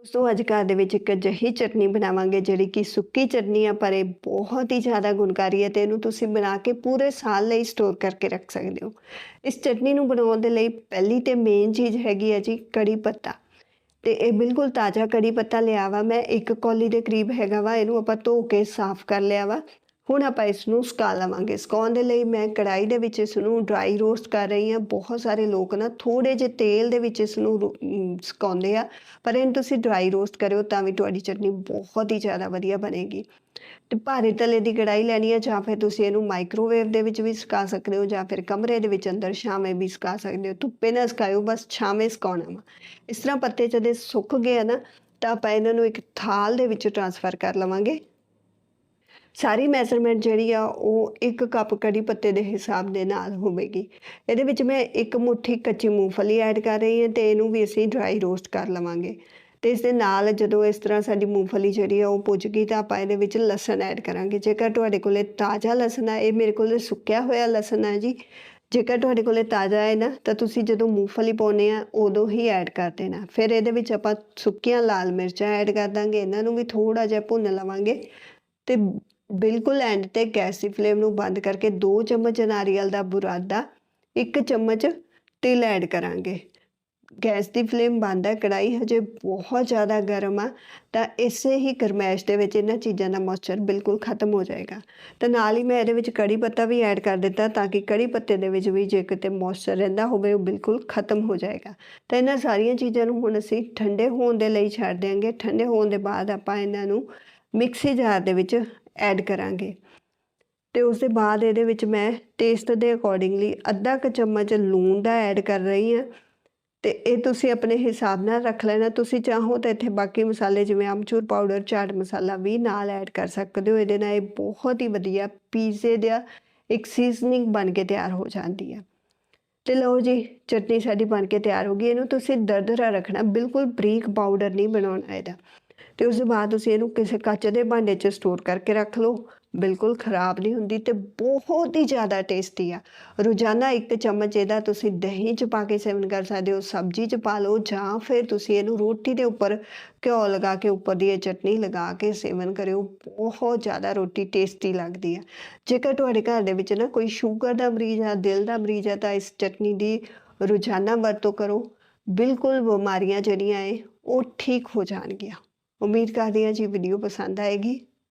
ਦੋਸਤੋ, ਅੱਜ ਘਰ ਦੇ ਵਿੱਚ ਇੱਕ ਅਜਿਹੀ ਚਟਨੀ ਬਣਾਵਾਂਗੇ, ਜਿਹੜੀ ਕਿ ਸੁੱਕੀ ਚਟਨੀ ਆ, ਪਰ ਇਹ ਬਹੁਤ ਹੀ ਜ਼ਿਆਦਾ ਗੁਣਕਾਰੀ ਹੈ ਤੇ ਇਹਨੂੰ ਤੁਸੀਂ ਬਣਾ ਕੇ ਪੂਰੇ ਸਾਲ ਲਈ ਸਟੋਰ ਕਰਕੇ ਰੱਖ ਸਕਦੇ ਹੋ। ਇਸ ਚਟਨੀ ਨੂੰ ਬਣਾਉਣ ਦੇ ਲਈ ਪਹਿਲੀ ਤੇ ਮੇਨ ਚੀਜ਼ ਹੈਗੀ ਹੈ ਜੀ, ਕੜੀ ਪੱਤਾ। ਤੇ ਇਹ ਬਿਲਕੁਲ ਤਾਜ਼ਾ ਕੜੀ ਪੱਤਾ ਲਿਆ ਵਾ, ਮੈਂ ਇੱਕ ਕੌਲੀ ਦੇ ਕਰੀਬ ਹੈਗਾ ਵਾ, ਇਹਨੂੰ ਆਪਾਂ ਧੋ ਕੇ ਸਾਫ਼ ਕਰ ਲਿਆ ਵਾ। ਹੁਣ ਆਪਾਂ ਇਸ ਨੂੰ ਸੁਕਾ ਲਵਾਂਗੇ। ਸੁਕਾਉਣ ਦੇ ਲਈ ਮੈਂ ਕੜਾਈ ਦੇ ਵਿੱਚ ਇਸ ਨੂੰ ਡਰਾਈ ਰੋਸਟ ਕਰ ਰਹੀ ਹਾਂ। ਬਹੁਤ ਸਾਰੇ ਲੋਕ ਨਾ ਥੋੜੇ ਜਿਹੇ ਤੇਲ ਦੇ ਵਿੱਚ ਇਸ ਨੂੰ ਰੋ- ਸੁਕਾਉਂਦੇ ਆ। ਪਰ ਇਹਨੂੰ ਤੁਸੀਂ ਡਰਾਈ ਰੋਸਟ ਕਰਿਓ ਤਾਂ ਵੀ ਤੁਹਾਡੀ ਚਟਨੀ ਬਹੁਤ ਹੀ ਜ਼ਿਆਦਾ ਵਧੀਆ ਬਣੇਗੀ। ਤੇ ਭਾਰੇ ਤਲੇ ਦੀ ਕੜਾਈ ਲੈਣੀ ਹੈ ਜਾਂ ਫਿਰ ਤੁਸੀਂ ਇਹਨੂੰ ਮਾਈਕ੍ਰੋਵੇਵ ਦੇ ਵਿੱਚ ਵੀ ਸੁਕਾ ਸਕਦੇ ਹੋ ਜਾਂ ਫਿਰ ਕਮਰੇ ਦੇ ਵਿੱਚ ਅੰਦਰ ਛਾਵੇਂ ਵੀ ਸੁਕਾ ਸਕਦੇ ਹੋ। ਧੁੱਪੇ ਨਾ ਸੁਕਾਇਓ, ਬਸ ਛਾਵੇਂ ਸੁਕਾਉਣਾ ਵਾ। ਇਸ ਤਰ੍ਹਾਂ ਪੱਤੇ ਜਦੋਂ ਸੁੱਕ ਗਏ ਆ ਨਾ ਤਾਂ ਆਪਾਂ ਇਹਨਾਂ ਨੂੰ ਇੱਕ ਥਾਲ ਦੇ ਵਿੱਚ ਟਰਾਂਸਫਰ ਕਰ ਲਵਾਂਗੇ। ਸਾਰੀ ਮੈਜ਼ਰਮੈਂਟ ਜਿਹੜੀ ਆ, ਉਹ ਇੱਕ ਕੱਪ ਕੜੀ ਪੱਤੇ ਦੇ ਹਿਸਾਬ ਦੇ ਨਾਲ ਹੋਵੇਗੀ। ਇਹਦੇ ਵਿੱਚ ਮੈਂ ਇੱਕ ਮੁੱਠੀ ਕੱਚੀ ਮੂੰਗਫਲੀ ਐਡ ਕਰ ਰਹੀ ਹਾਂ ਤੇ ਇਹਨੂੰ ਵੀ ਅਸੀਂ ਡਰਾਈ ਰੋਸਟ ਕਰ ਲਵਾਂਗੇ। ਤੇ ਇਸ ਦੇ ਨਾਲ ਜਦੋਂ ਇਸ ਤਰ੍ਹਾਂ ਸਾਡੀ ਮੂੰਗਫਲੀ ਜਿਹੜੀ ਆ, ਉਹ ਪੁੱਜ ਗਈ ਤਾਂ ਆਪਾਂ ਇਹਦੇ ਵਿੱਚ ਲਸਣ ਐਡ ਕਰਾਂਗੇ। ਜੇਕਰ ਤੁਹਾਡੇ ਕੋਲੇ ਤਾਜ਼ਾ ਲਸਣ ਆ, ਇਹ ਮੇਰੇ ਕੋਲੇ ਸੁੱਕਿਆ ਹੋਇਆ ਲਸਣ ਹੈ ਜੀ। ਜੇਕਰ ਤੁਹਾਡੇ ਕੋਲੇ ਤਾਜ਼ਾ ਹੈ ਨਾ, ਤਾਂ ਤੁਸੀਂ ਜਦੋਂ ਮੂੰਗਫਲੀ ਪਾਉਨੇ ਆ, ਉਦੋਂ ਹੀ ਐਡ ਕਰ ਦੇਣਾ। ਫਿਰ ਇਹਦੇ ਵਿੱਚ ਆਪਾਂ ਸੁੱਕੀਆਂ ਲਾਲ ਮਿਰਚਾਂ ਐਡ ਕਰ ਦਾਂਗੇ। ਇਹਨਾਂ ਨੂੰ ਵੀ ਥੋੜਾ ਜਿਹਾ ਭੁੰਨ ਲਵਾਂਗੇ। ਤੇ ਬਿਲਕੁਲ ਐਂਡ ਤੇ ਗੈਸ ਦੀ ਫਲੇਮ ਨੂੰ ਬੰਦ ਕਰਕੇ 2 ਚਮਚ ਨਾਰੀਅਲ ਦਾ ਬੁਰਾਦਾ 1 ਚਮਚ ਤਿਲ ਐਡ ਕਰਾਂਗੇ। ਗੈਸ ਦੀ ਫਲੇਮ ਬੰਦ ਹੈ ਕੜਾਈ ਹਜੇ ਬਹੁਤ ਜ਼ਿਆਦਾ ਗਰਮ ਆ, ਤਾਂ ਇਸੇ ਹੀ ਗਰਮੈਸ਼ ਦੇ ਵਿੱਚ ਇਹਨਾਂ ਚੀਜ਼ਾਂ ਦਾ ਮੋਇਸਚਰ ਬਿਲਕੁਲ ਖਤਮ ਹੋ ਜਾਏਗਾ। ਤਾਂ ਨਾਲ ਹੀ ਮੈਂ ਇਹਦੇ ਵਿੱਚ ਕੜੀ ਪੱਤਾ ਵੀ ਐਡ ਕਰ ਦਿੱਤਾ ਤਾਂ ਕਿ ਕੜੀ ਪੱਤੇ ਦੇ ਵਿੱਚ ਵੀ ਜੇ ਕਿਤੇ ਮੋਇਸਚਰ ਰਹਿੰਦਾ ਹੋਵੇ, ਉਹ ਬਿਲਕੁਲ ਖਤਮ ਹੋ ਜਾਏਗਾ। ਤਾਂ ਇਹਨਾਂ ਸਾਰੀਆਂ ਚੀਜ਼ਾਂ ਨੂੰ ਹੁਣ ਅਸੀਂ ਠੰਡੇ ਹੋਣ ਦੇ ਲਈ ਛੱਡ ਦਿਆਂਗੇ। ਠੰਡੇ ਹੋਣ ਦੇ ਬਾਅਦ ਆਪਾਂ ਇਹਨਾਂ ਨੂੰ ਮਿਕਸੀ ਜਾਰ ਦੇ ਵਿੱਚ ਐਡ ਕਰਾਂਗੇ। ਤੇ ਉਸ ਦੇ ਬਾਅਦ ਇਹਦੇ ਵਿੱਚ ਮੈਂ ਟੇਸਟ ਦੇ ਅਕੋਰਡਿੰਗਲੀ ਅੱਧਾ ਕੁ ਚਮਚ ਲੂਣ ਦਾ ਐਡ ਕਰ ਰਹੀ ਹਾਂ। ਤੇ ਇਹ ਤੁਸੀਂ ਆਪਣੇ ਹਿਸਾਬ ਨਾਲ ਰੱਖ ਲੈਣਾ। ਤੁਸੀਂ ਚਾਹੋ ਤਾਂ ਇੱਥੇ ਬਾਕੀ ਮਸਾਲੇ ਜਿਵੇਂ ਆਮਚੂਰ ਪਾਊਡਰ ਚਾਟ ਮਸਾਲਾ ਵੀ ਨਾਲ ਐਡ ਕਰ ਸਕਦੇ ਹੋ। ਇਹਦੇ ਨਾਲ ਇਹ ਬਹੁਤ ਹੀ ਵਧੀਆ ਪੀਜ਼ੇ ਦਾ ਇੱਕ ਸੀਜ਼ਨਿੰਗ ਬਣ ਕੇ ਤਿਆਰ ਹੋ ਜਾਂਦੀ ਹੈ ਤੇ ਲਓ ਜੀ, ਚਟਨੀ ਸਾਡੀ ਬਣ ਕੇ ਤਿਆਰ ਹੋ ਗਈ। ਇਹਨੂੰ ਤੁਸੀਂ ਦਰਦਰਾ ਰੱਖਣਾ। ਬਿਲਕੁਲ ਬਰੀਕ ਪਾਊਡਰ ਨਹੀਂ ਬਣਾਉਣਾ ਇਹਦਾ। ਤੇ ਉਸ ਤੋਂ ਬਾਅਦ ਤੁਸੀਂ ਇਹਨੂੰ ਕਿਸੇ ਕੱਚ ਦੇ ਭਾਂਡੇ 'ਚ ਸਟੋਰ ਕਰਕੇ ਰੱਖ ਲਓ। ਬਿਲਕੁਲ ਖਰਾਬ ਨਹੀਂ ਹੁੰਦੀ ਤੇ ਬਹੁਤ ਹੀ ਜ਼ਿਆਦਾ ਟੇਸਟੀ ਆ। ਰੋਜ਼ਾਨਾ ਇੱਕ ਚਮਚ ਇਹਦਾ ਤੁਸੀਂ ਦਹੀਂ 'ਚ ਪਾ ਕੇ ਸੇਵਨ ਕਰ ਸਕਦੇ ਹੋ, ਸਬਜ਼ੀ 'ਚ ਪਾ ਲਓ ਜਾਂ ਫਿਰ ਤੁਸੀਂ ਇਹਨੂੰ ਰੋਟੀ ਦੇ ਉੱਪਰ ਘਿਓ ਲਗਾ ਕੇ, ਉੱਪਰ ਦੀ ਇਹ ਚਟਨੀ ਲਗਾ ਕੇ ਸੇਵਨ ਕਰਿਓ। ਬਹੁਤ ਜ਼ਿਆਦਾ ਰੋਟੀ ਟੇਸਟੀ ਲੱਗਦੀ ਆ। ਜੇਕਰ ਤੁਹਾਡੇ ਘਰ ਦੇ ਵਿੱਚ ਨਾ ਕੋਈ ਸ਼ੂਗਰ ਦਾ ਮਰੀਜ਼ ਆ, ਦਿਲ ਦਾ ਮਰੀਜ਼ ਆ, ਤਾਂ ਇਸ ਚਟਨੀ ਦੀ ਰੋਜ਼ਾਨਾ ਵਰਤੋਂ ਕਰੋ। ਬਿਲਕੁਲ ਬਿਮਾਰੀਆਂ ਜਿਹੜੀਆਂ ਏ ਉਹ ਠੀਕ ਹੋ ਜਾਣਗੀਆਂ। ਉਮੀਦ ਕਰਦੀ ਹਾਂ ਜੀ ਵੀਡੀਓ ਪਸੰਦ ਆਏਗੀ।